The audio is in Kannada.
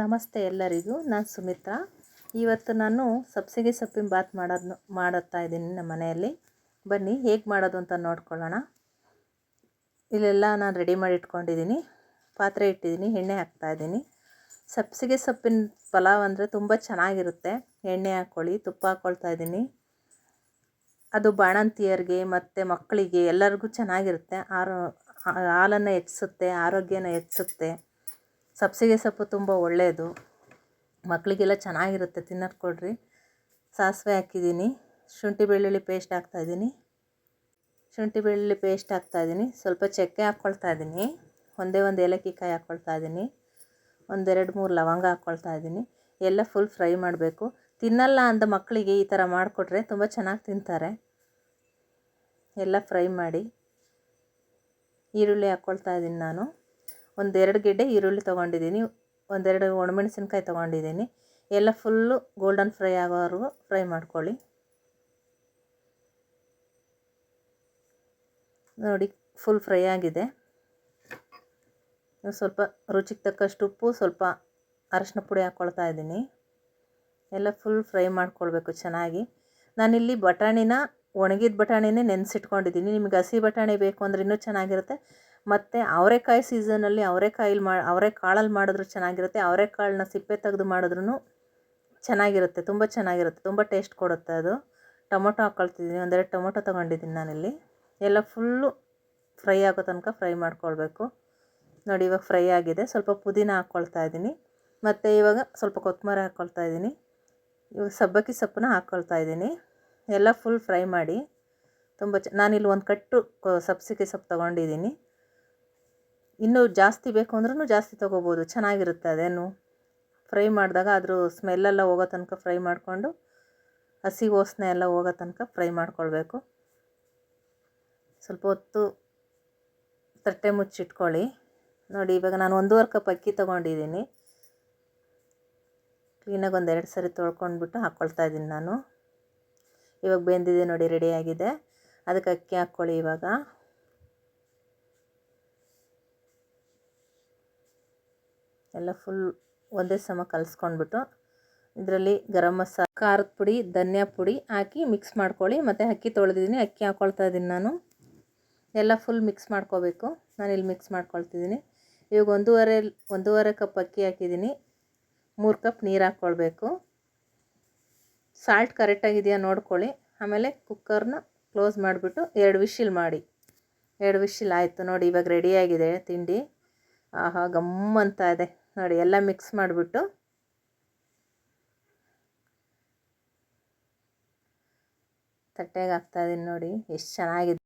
ನಮಸ್ತೆ ಎಲ್ಲರಿಗೂ, ನಾನು ಸುಮಿತ್ರಾ. ಇವತ್ತು ನಾನು ಸಬ್ಸಿಗೆ ಸೊಪ್ಪಿನ ಬಾತ್ ಮಾಡೋದು ಮಾಡುತ್ತಾ ಇದ್ದೀನಿ ನಮ್ಮ ಮನೆಯಲ್ಲಿ. ಬನ್ನಿ, ಹೇಗೆ ಮಾಡೋದು ಅಂತ ನೋಡ್ಕೊಳ್ಳೋಣ. ಇಲ್ಲೆಲ್ಲ ನಾನು ರೆಡಿ ಮಾಡಿ ಇಟ್ಕೊಂಡಿದ್ದೀನಿ. ಪಾತ್ರೆ ಇಟ್ಟಿದ್ದೀನಿ, ಎಣ್ಣೆ ಹಾಕ್ತಾ ಇದ್ದೀನಿ. ಸಬ್ಸಿಗೆ ಸೊಪ್ಪಿನ ಪಲಾವ್ ಅಂದರೆ ತುಂಬ ಚೆನ್ನಾಗಿರುತ್ತೆ. ಎಣ್ಣೆ ಹಾಕ್ಕೊಳ್ಳಿ ತುಪ್ಪ ಹಾಕ್ಕೊಳ್ತಾ ಇದ್ದೀನಿ. ಅದು ಬಾಣಂತಿಯರಿಗೆ ಮತ್ತು ಮಕ್ಕಳಿಗೆ ಎಲ್ಲರಿಗೂ ಚೆನ್ನಾಗಿರುತ್ತೆ. ಆರೋ ಹಾಲನ್ನು ಹೆಚ್ಚಿಸುತ್ತೆ, ಆರೋಗ್ಯನ ಹೆಚ್ಚಿಸುತ್ತೆ. ಸಬ್ಸಿಗೆ ಸೊಪ್ಪು ತುಂಬ ಒಳ್ಳೆಯದು ಮಕ್ಕಳಿಗೆಲ್ಲ ಚೆನ್ನಾಗಿರುತ್ತೆ, ತಿನ್ನೋದು ಕೊಡ್ರಿ. ಸಾಸಿವೆ ಹಾಕಿದ್ದೀನಿ. ಶುಂಠಿ ಬೆಳ್ಳುಳ್ಳಿ ಪೇಸ್ಟ್ ಹಾಕ್ತಾಯಿದ್ದೀನಿ ಶುಂಠಿ ಬೆಳ್ಳುಳ್ಳಿ ಪೇಸ್ಟ್ ಹಾಕ್ತಾಯಿದ್ದೀನಿ ಸ್ವಲ್ಪ ಚಕ್ಕೆ ಹಾಕ್ಕೊಳ್ತಾ ಇದ್ದೀನಿ. ಒಂದೇ ಒಂದು ಏಲಕ್ಕಿ ಕಾಯಿ ಹಾಕ್ಕೊಳ್ತಾ ಇದ್ದೀನಿ. ಒಂದೆರಡು ಮೂರು ಲವಂಗ ಹಾಕ್ಕೊಳ್ತಾ ಇದ್ದೀನಿ. ಎಲ್ಲ ಫುಲ್ ಫ್ರೈ ಮಾಡಬೇಕು. ತಿನ್ನಲ್ಲ ಅಂದ ಮಕ್ಕಳಿಗೆ ಈ ಥರ ಮಾಡಿಕೊಟ್ರೆ ತುಂಬ ಚೆನ್ನಾಗಿ ತಿಂತಾರೆ. ಎಲ್ಲ ಫ್ರೈ ಮಾಡಿ. ಈರುಳ್ಳಿ ಹಾಕ್ಕೊಳ್ತಾ ಇದ್ದೀನಿ ನಾನು. ಒಂದೆರಡು ಗೆಡ್ಡೆ ಈರುಳ್ಳಿ ತೊಗೊಂಡಿದ್ದೀನಿ, ಒಂದೆರಡು ಒಣಮೆಣಸಿನ್ಕಾಯಿ ತೊಗೊಂಡಿದ್ದೀನಿ. ಎಲ್ಲ ಫುಲ್ಲು ಗೋಲ್ಡನ್ ಫ್ರೈ ಆಗೋವರೆಗೂ ಫ್ರೈ ಮಾಡ್ಕೊಳ್ಳಿ. ನೋಡಿ ಫುಲ್ ಫ್ರೈ ಆಗಿದೆ. ಸ್ವಲ್ಪ ರುಚಿಗೆ ತಕ್ಕಷ್ಟು ಉಪ್ಪು, ಸ್ವಲ್ಪ ಅರಶಿನ ಪುಡಿ ಹಾಕ್ಕೊಳ್ತಾ ಇದ್ದೀನಿ. ಎಲ್ಲ ಫುಲ್ ಫ್ರೈ ಮಾಡ್ಕೊಳ್ಬೇಕು ಚೆನ್ನಾಗಿ. ನಾನಿಲ್ಲಿ ಬಟಾಣಿನ ಒಣಗಿದ ಬಟಾಣಿನೇ ನೆನೆಸಿಟ್ಕೊಂಡಿದ್ದೀನಿ. ನಿಮಗೆ ಹಸಿ ಬಟಾಣಿ ಬೇಕು ಅಂದರೆ ಇನ್ನೂ ಚೆನ್ನಾಗಿರುತ್ತೆ. ಮತ್ತು ಅವರೆಕಾಯಿ ಸೀಸನಲ್ಲಿ ಅವರೆಕಾಯಲ್ಲಿ ಮಾ ಅವರೆಕಾಳಲ್ಲಿ ಮಾಡಿದ್ರು ಚೆನ್ನಾಗಿರುತ್ತೆ ಅವರೆಕಾಳನ್ನ ಸಿಪ್ಪೆ ತೆಗೆದು ಮಾಡಿದ್ರೂ ಚೆನ್ನಾಗಿರುತ್ತೆ, ತುಂಬ ಚೆನ್ನಾಗಿರುತ್ತೆ, ತುಂಬ ಟೇಸ್ಟ್ ಕೊಡುತ್ತೆ ಅದು. ಟೊಮೊಟೊ ಹಾಕ್ಕೊಳ್ತಿದ್ದೀನಿ ಒಂದೆರಡು ಟೊಮೊಟೊ ತೊಗೊಂಡಿದ್ದೀನಿ ನಾನಿಲ್ಲಿ. ಎಲ್ಲ ಫುಲ್ಲು ಫ್ರೈ ಆಗೋ ತನಕ ಫ್ರೈ ಮಾಡ್ಕೊಳ್ಬೇಕು. ನೋಡಿ, ಇವಾಗ ಫ್ರೈ ಆಗಿದೆ, ಸ್ವಲ್ಪ ಪುದೀನ ಹಾಕ್ಕೊಳ್ತಾ ಇದ್ದೀನಿ, ಮತ್ತು ಇವಾಗ ಸ್ವಲ್ಪ ಕೊತ್ತಂಬರಿ ಹಾಕ್ಕೊಳ್ತಾ ಇದ್ದೀನಿ, ಇವಾಗ ಸಬ್ಬಕ್ಕಿ ಸೊಪ್ಪನ್ನ ಹಾಕ್ಕೊಳ್ತಾ ಇದ್ದೀನಿ. ಎಲ್ಲ ಫುಲ್ ಫ್ರೈ ಮಾಡಿ, ತುಂಬ ಚ, ನಾನಿಲ್ಲಿ ಒಂದು ಕಟ್ಟು ಸಬ್ಸಿಗೆ ಸೊಪ್ಪು ತೊಗೊಂಡಿದ್ದೀನಿ. ಇನ್ನೂ ಜಾಸ್ತಿ ಬೇಕು ಅಂದ್ರೂ ಜಾಸ್ತಿ ತೊಗೋಬೋದು, ಚೆನ್ನಾಗಿರುತ್ತೆ ಅದೇನು. ಫ್ರೈ ಮಾಡಿದಾಗ ಅದ್ರ ಸ್ಮೆಲ್ಲೆಲ್ಲ ಹೋಗೋ ತನಕ ಫ್ರೈ ಮಾಡಿಕೊಂಡು, ಹಸಿ ವಾಸನೆ ಎಲ್ಲ ಹೋಗೋ ತನಕ ಫ್ರೈ ಮಾಡ್ಕೊಳ್ಬೇಕು. ಸ್ವಲ್ಪ ಹೊತ್ತು ತಟ್ಟೆ ಮುಚ್ಚಿಟ್ಕೊಳ್ಳಿ. ನೋಡಿ, ಇವಾಗ ನಾನು ಒಂದೂವರೆ ಕಪ್ ಅಕ್ಕಿ ತೊಗೊಂಡಿದ್ದೀನಿ. ಕ್ಲೀನಾಗಿ ಒಂದು ಎರಡು ಸರಿ ತೊಳ್ಕೊಂಡ್ಬಿಟ್ಟು ಹಾಕ್ಕೊಳ್ತಾ ಇದ್ದೀನಿ ನಾನು. ಇವಾಗ ಬೆಂದಿದೆ ನೋಡಿ ರೆಡಿಯಾಗಿದೆ ಅದಕ್ಕೆ ಅಕ್ಕಿ ಹಾಕ್ಕೊಳ್ಳಿ ಇವಾಗ. ಎಲ್ಲ ಫುಲ್ ಒಂದೇ ಸಮ ಕಲಿಸ್ಕೊಂಡ್ಬಿಟ್ಟು ಇದರಲ್ಲಿ ಗರಂ ಮಸಾಲ ಖಾರದ ಪುಡಿ, ಧನಿಯಾ ಪುಡಿ ಹಾಕಿ ಮಿಕ್ಸ್ ಮಾಡ್ಕೊಳ್ಳಿ. ಮತ್ತು ಅಕ್ಕಿ ತೊಳೆದಿದ್ದೀನಿ. ಅಕ್ಕಿ ಹಾಕ್ಕೊಳ್ತಾ ಇದ್ದೀನಿ ನಾನು. ಎಲ್ಲ ಫುಲ್ ಮಿಕ್ಸ್ ಮಾಡ್ಕೋಬೇಕು. ನಾನು ಇಲ್ಲಿ ಮಿಕ್ಸ್ ಮಾಡ್ಕೊಳ್ತಿದ್ದೀನಿ. ಇವಾಗ ಒಂದೂವರೆ ಒಂದೂವರೆ ಕಪ್ ಅಕ್ಕಿ ಹಾಕಿದ್ದೀನಿ. ಮೂರು ಕಪ್ ನೀರು ಹಾಕ್ಕೊಳ್ಬೇಕು. ಸಾಲ್ಟ್ ಕರೆಕ್ಟಾಗಿದೆಯಾ ನೋಡ್ಕೊಳ್ಳಿ. ಆಮೇಲೆ ಕುಕ್ಕರ್ನ ಕ್ಲೋಸ್ ಮಾಡಿಬಿಟ್ಟು ಎರಡು ವಿಶಿಲ್ ಮಾಡಿ. ಎರಡು ವಿಶಿಲ್ ಆಯಿತು ನೋಡಿ, ಇವಾಗ ರೆಡಿಯಾಗಿದೆ ತಿಂಡಿ. ಆಹಾ ಗಮ್ ಅಂತ ಇದೆ. ನೋಡಿ ಎಲ್ಲ ಮಿಕ್ಸ್ ಮಾಡಿಬಿಟ್ಟು. ತಟ್ಟೆಗೆ ಹಾಕ್ತಾಯಿದ್ದೀನಿ ನೋಡಿ ಎಷ್ಟು ಚೆನ್ನಾಗಿದೆ.